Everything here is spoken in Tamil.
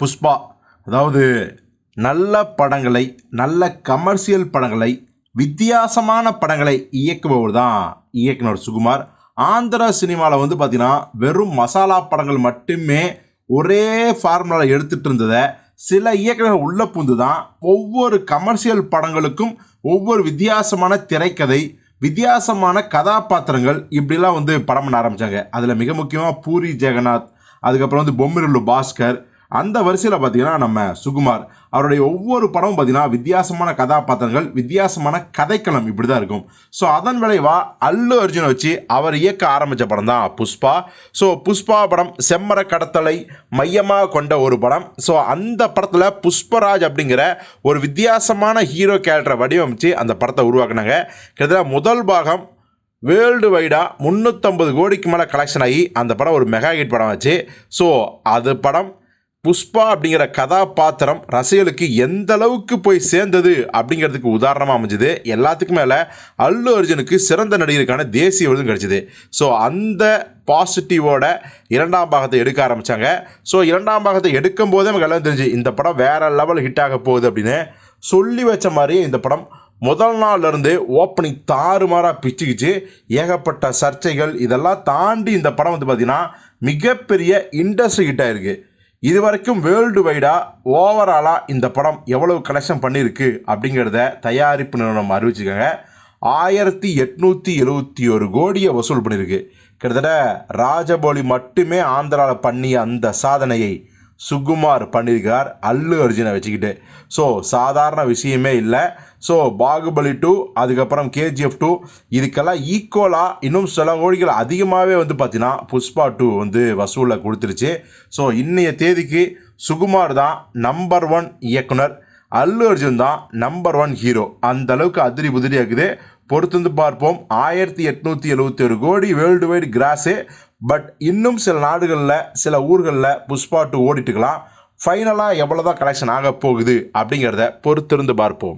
புஷ்பா. அதாவது நல்ல படங்களை நல்ல கமர்ஷியல் படங்களை வித்தியாசமான படங்களை இயக்குபவர் தான் இயக்குனர் சுகுமார். ஆந்திரா சினிமாவில் வந்து பார்த்திங்கன்னா வெறும் மசாலா படங்கள் மட்டுமே ஒரே ஃபார்முலாவில் எடுத்துகிட்டு இருந்ததை சில இயக்குநர்கள் உள்ள புந்து தான் ஒவ்வொரு கமர்ஷியல் படங்களுக்கும் ஒவ்வொரு வித்தியாசமான திரைக்கதை வித்தியாசமான கதாபாத்திரங்கள் இப்படிலாம் வந்து படம் பண்ண ஆரம்பித்தாங்க அதில் மிக முக்கியமாக பூரி ஜெகநாத் அதுக்கப்புறம் வந்து பொம்மிருள்ளு பாஸ்கர் அந்த வரிசையில் பார்த்தீங்கன்னா நம்ம சுகுமார். அவருடைய ஒவ்வொரு படமும் பார்த்தீங்கன்னா வித்தியாசமான கதாபாத்திரங்கள் வித்தியாசமான கதைக்களம் இப்படி தான் இருக்கும். ஸோ அதன் விளைவாக அல்லு அர்ஜுனை வச்சு அவர் இயக்க ஆரம்பித்த படம் தான் புஷ்பா. ஸோ புஷ்பா படம் செம்மர கடத்தலை மையமாக கொண்ட ஒரு படம். ஸோ அந்த படத்தில் புஷ்பராஜ் அப்படிங்கிற ஒரு வித்தியாசமான ஹீரோ கேரக்டரை வடிவமைச்சு அந்த படத்தை உருவாக்குனாங்க. கிட்டத்தட்ட முதல் பாகம் வேர்ல்டு வைடாக முந்நூற்றம்பது கோடிக்கு மேலே கலெக்ஷன் ஆகி அந்த படம் ஒரு மெகா ஹிட் படம் ஆச்சு ஸோ அது படம் புஷ்பா அப்படிங்கிற கதாபாத்திரம் ரசிகர்களுக்கு எந்த அளவுக்கு போய் சேர்ந்தது அப்படிங்கிறதுக்கு உதாரணமாக அமைஞ்சது. எல்லாத்துக்கும் மேலே அல்லு அர்ஜுனுக்கு சிறந்த நடிகருக்கான தேசிய விருதும் கிடைச்சிது. ஸோ அந்த பாசிட்டிவோட இரண்டாம் பாகத்தை எடுக்க ஆரம்பித்தாங்க ஸோ இரண்டாம் பாகத்தை எடுக்கும் போதே நமக்கு எல்லாம் தெரிஞ்சு இந்த படம் வேற லெவல் ஹிட் ஆக போகுது அப்படின்னு சொல்லி வச்ச மாதிரியே இந்த படம் முதல் நாள்லேருந்து ஓப்பனிங் தாறுமாறாக பிச்சுக்கிச்சு. ஏகப்பட்ட சர்ச்சைகள் இதெல்லாம் தாண்டி இந்த படம் வந்து பார்த்திங்கன்னா மிகப்பெரிய இண்டஸ்ட்ரி ஹிட் ஆயிருக்கு. இது வரைக்கும் வேர்ல்டு வைடாக ஓவராலாக இந்த படம் எவ்வளவு கலெக்ஷன் பண்ணியிருக்கு அப்படிங்கிறத தயாரிப்பு நிறுவனம் அறிவிச்சுக்கோங்க ஆயிரத்தி எட்நூற்றி எழுபத்தி ஒரு கோடியை வசூல் பண்ணியிருக்கு கிட்டத்தட்ட ராஜபோலி மட்டுமே ஆந்திராவில் பண்ணிய அந்த சாதனையை சுகுமார் பண்ணியிருக்கார் அல்லு அர்ஜுனை வச்சுக்கிட்டு. ஸோ சாதாரண விஷயமே இல்லை. ஸோ பாகுபலி டூ அதுக்கப்புறம் கேஜிஎஃப் டூ இதுக்கெல்லாம் ஈக்குவலாக இன்னும் சில கோடிகள் அதிகமாகவே வந்து பார்த்தீங்கன்னா புஷ்பா டூ வந்து வசூலில் கொடுத்துருச்சு. ஸோ இன்றைய தேதிக்கு சுகுமார் தான் நம்பர் ஒன் இயக்குனர். அல்லு அர்ஜுன் தான் நம்பர் ஒன் ஹீரோ அந்த அளவுக்கு அதிரி புதிரி இருக்குது பொறுத்திருந்து பார்ப்போம். ஆயிரத்தி எட்நூற்றி எழுபத்தி ஒரு கோடி வேர்ல்டு வைடு கிராஸு பட் இன்னும் சில நாடுகளில் சில ஊர்களில் புஷ்பா டூ ஓடிட்டுக்கலாம் ஃபைனலாக எவ்வளோ தான் கலெக்ஷன் ஆக போகுது அப்படிங்கிறத பொறுத்திருந்து பார்ப்போம்.